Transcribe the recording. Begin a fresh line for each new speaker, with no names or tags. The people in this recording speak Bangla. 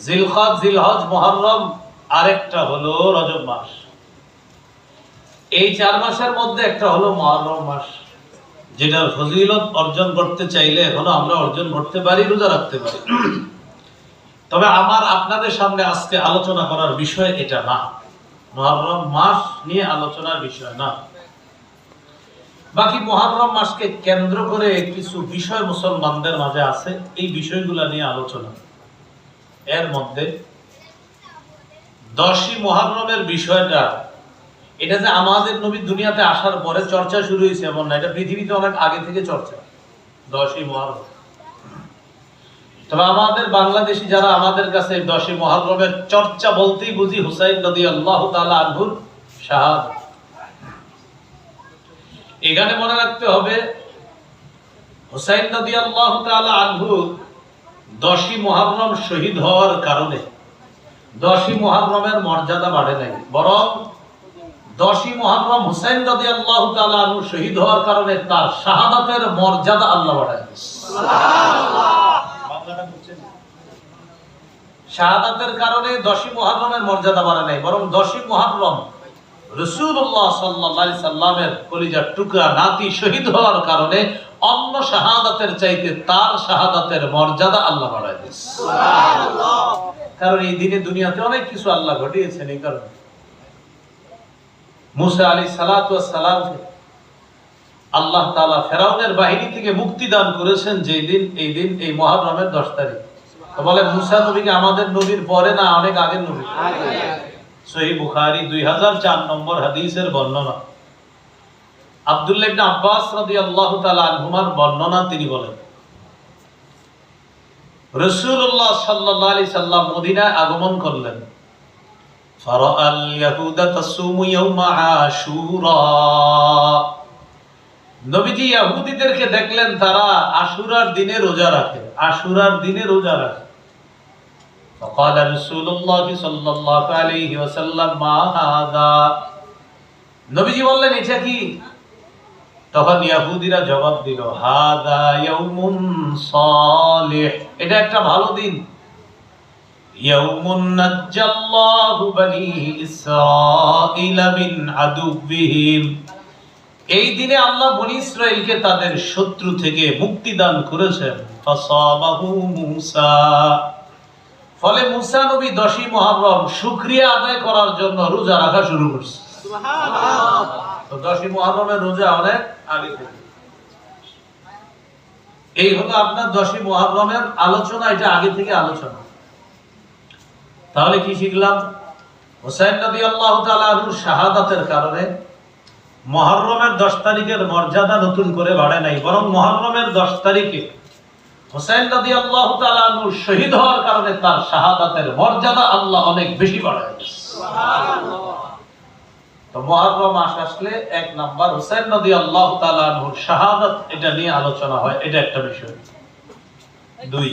জিলহজ মুহররম আরেকটা হলো রজব মাস। এই চার মাসের মধ্যে একটা হলো মুহররম মাস, যেটার ফজিলত অর্জন করতে চাইলে এখনও আমরা অর্জন করতে পারি, রোজা রাখতে পারি। তবে আমার আপনাদের সামনে আজকে আলোচনা করার বিষয় এটা না। মহরম মাস নিয়ে আলোচনার বিষয় না। বাকি মহরম মাসকে কেন্দ্র করে কিছু বিষয় মুসলমানদের মাঝে আছে, এই বিষয়গুলো নিয়ে আলোচনা। এর মধ্যে দশই মহরমের বিষয়টা, এটা যে আমাদের নবী দুনিয়াতে আসার পরে চর্চা শুরু হয়েছে এমন না, এটা পৃথিবীতে অনেক আগে থেকে চর্চা, দশই মহরম তবে আমাদের বাংলাদেশি যারা আমাদের কাছে দশই মহরমের চর্চা বলতেই বুঝি হুসাইন নদী আল্লাহ আনহুর শাহাদ এখানে মনে রাখতে হবে, হুসাইন নদী আল্লাহ তালা আনহু দশই মহরম শহীদ হওয়ার কারণে। দশই মহরমের মর্যাদা বাড়ে নাই। বরং দশই মহরম হুসাইন নদী আল্লাহ তালা শহীদ হওয়ার কারণে তার শাহাদাতের মর্যাদা আল্লাহ বাড়ায়? শাহাদাতের কারণে দশই মহরমের মর্যাদা বাড়ে নাই। বরং দশই মহরম রসুল্লাহ সাল্লাল্লাহু সাল্লামের কলিজার টুকরা নাতি শহীদ হওয়ার কারণে অন্য শাহাদাতের চাইতে তার শাহাদাতের মর্যাদা আল্লাহ বাড়ায় দিয়েছে। কারণ এই দিনে দুনিয়াতে অনেক কিছু আল্লাহ ঘটিয়েছেন এই কারণে। মুসা আলী সালাতু আল্লাহ তাআলা ফেরাউনের বাহিনী থেকে মুক্তি দান করেছেন যেই দিন এই দিন এই মহরমের দশ তারিখ। বলে মুসা নবীকে আমাদের নবীর পরে না অনেক আগের নবী? সহি বুখারি দুই হাজার চার নম্বর হাদিসের বর্ণনা। আব্দুল্লাহ ইবনে আব্বাস রাদিয়াল্লাহু তাআলা আনহুমার বর্ণনা তিনি বলেন রাসূলুল্লাহ সাল্লাল্লাহু আলাইহি সাল্লাম মদিনায় আগমন করলেন ফারাআল ইয়াহুদা তাসুমু ইয়াউমা আশুরা নবীজি ইহুদিদেরকে দেখলেন তারা আশুরার দিনে রোজা রাখে আশুরার দিনে রোজা রাখে فقال رسول الله صلى الله عليه وسلم ما هذا নবীজি বললেন এটা কি তখন ইয়াহুদিরা জবাব দিল হাদা ইয়াউমুন সালিহ। এটা একটা ভালো দিন। ইয়াউমুন নাজ্জাল্লাহু বানি ইসরাঈলা মিন আদুবিহিম এই দিনে আল্লাহ বনি ইসরাইলকে তাদের শত্রু থেকে মুক্তি দান করেছেন। ফাসাবাহু মূসা। ফলে মুসা নবী দশই মহরম শুক্রিয়া আদায় করার জন্য রোজা রাখা শুরু করছে। তো দশই মহরমের রোজা অনেক আগে এই হলো আপনার দশই মহরমের আলোচনা, এটা আগে থেকে আলোচনা। তাহলে কি শিখলাম? হোসাইন আল্লাহ তালুর শাহাদাতের কারণে মহরমের দশ তারিখের মর্যাদা নতুন করে বাড়ে নাই, বরং মহরমের দশ তারিখে হোসেন নদী আল্লাহ তালুর শহীদ হওয়ার কারণে তার শাহাদাতের মর্যাদা আল্লাহ অনেক বেশি বাড়ায়। তো মহরম মাস আসলে এক নাম্বার। হোসেন নদী আল্লাহ তালুর শাহাদাত এটা নিয়ে আলোচনা হয়, এটা একটা বিষয়। দুই।